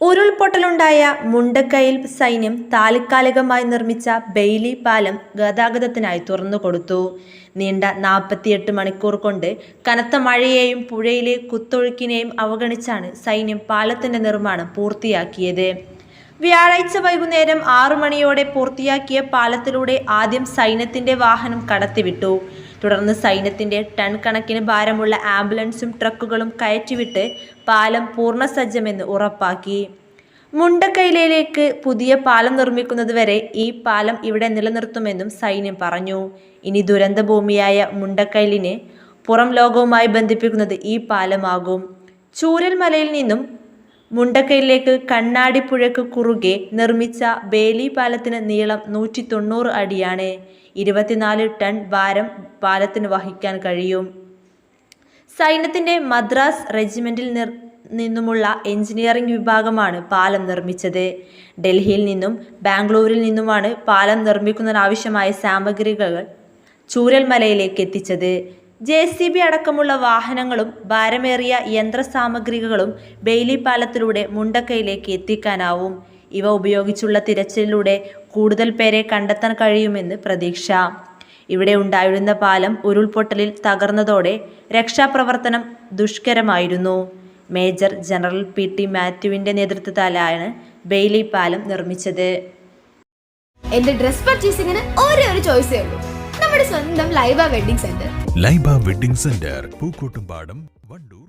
ഉരുൾപൊട്ടലുണ്ടായ മുണ്ടക്കയിൽ സൈന്യം താൽക്കാലികമായി നിർമ്മിച്ച ബെയ്ലി പാലം ഗതാഗതത്തിനായി തുറന്നുകൊടുത്തു നീണ്ട നാൽപ്പത്തിയെട്ട് മണിക്കൂർ കൊണ്ട് കനത്ത മഴയെയും പുഴയിലെ കുത്തൊഴുക്കിനെയും അവഗണിച്ചാണ് സൈന്യം പാലത്തിന്റെ നിർമ്മാണം പൂർത്തിയാക്കിയത്. വ്യാഴാഴ്ച വൈകുന്നേരം ആറു മണിയോടെ പൂർത്തിയാക്കിയ പാലത്തിലൂടെ ആദ്യം സൈന്യത്തിന്റെ വാഹനം കടത്തിവിട്ടു. തുടർന്ന് സൈന്യത്തിന്റെ ടൺ കണക്കിന് ഭാരമുള്ള ആംബുലൻസും ട്രക്കുകളും കയറ്റിവിട്ട് പാലം പൂർണസജ്ജമെന്ന് ഉറപ്പാക്കി. മുണ്ടക്കൈലയിലേക്ക് പുതിയ പാലം നിർമ്മിക്കുന്നതുവരെ ഈ പാലം ഇവിടെ നിലനിർത്തുമെന്നും സൈന്യം പറഞ്ഞു. ഇനി ദുരന്തഭൂമിയായ മുണ്ടക്കൈലിനെ പുറം ലോകവുമായി ബന്ധിപ്പിക്കുന്നത് ഈ പാലമാകും. ചൂരൽമലയിൽ നിന്നും മുണ്ടക്കൈയിലേക്ക് കണ്ണാടിപ്പുഴയ്ക്ക് കുറുകെ നിർമ്മിച്ച ബേലി പാലത്തിന് നീളം നൂറ്റി തൊണ്ണൂറ് അടിയാണ്. ഇരുപത്തിനാല് ടൺ ഭാരം പാലത്തിന് വഹിക്കാൻ കഴിയും. സൈന്യത്തിന്റെ മദ്രാസ് റെജിമെന്റിൽ നിർ നിന്നുമുള്ള എഞ്ചിനീയറിംഗ് വിഭാഗമാണ് പാലം നിർമ്മിച്ചത്. ഡൽഹിയിൽ നിന്നും ബാംഗ്ലൂരിൽ നിന്നുമാണ് പാലം നിർമ്മിക്കുന്നതിനാവശ്യമായ സാമഗ്രികൾ ചൂരൽമലയിലേക്ക് എത്തിച്ചത്. ജെ സി ബി അടക്കമുള്ള വാഹനങ്ങളും ഭാരമേറിയ യന്ത്രസാമഗ്രികളും ബെയിലി പാലത്തിലൂടെ മുണ്ടക്കയിലേക്ക് എത്തിക്കാനാവും. ഇവ ഉപയോഗിച്ചുള്ള തിരച്ചിലൂടെ കൂടുതൽ പേരെ കണ്ടെത്താൻ കഴിയുമെന്ന് പ്രതീക്ഷ. ഇവിടെ ഉണ്ടായിരുന്ന പാലം ഉരുൾപൊട്ടലിൽ തകർന്നതോടെ രക്ഷാപ്രവർത്തനം ദുഷ്കരമായിരുന്നു. മേജർ ജനറൽ പി ടി മാത്യുവിന്റെ നേതൃത്വത്തിലാണ് ബെയിലി പാലം നിർമ്മിച്ചത്. എന്റെ ഡ്രസ് പർച്ചേസിംഗിന് ഒരേ ഒരു ചോയ്സേ ഉള്ളൂ. നമ്മുടെ സ്വന്തം Laiba wedding centre. Laiba wedding centre Pookkottumpadam Wandoor.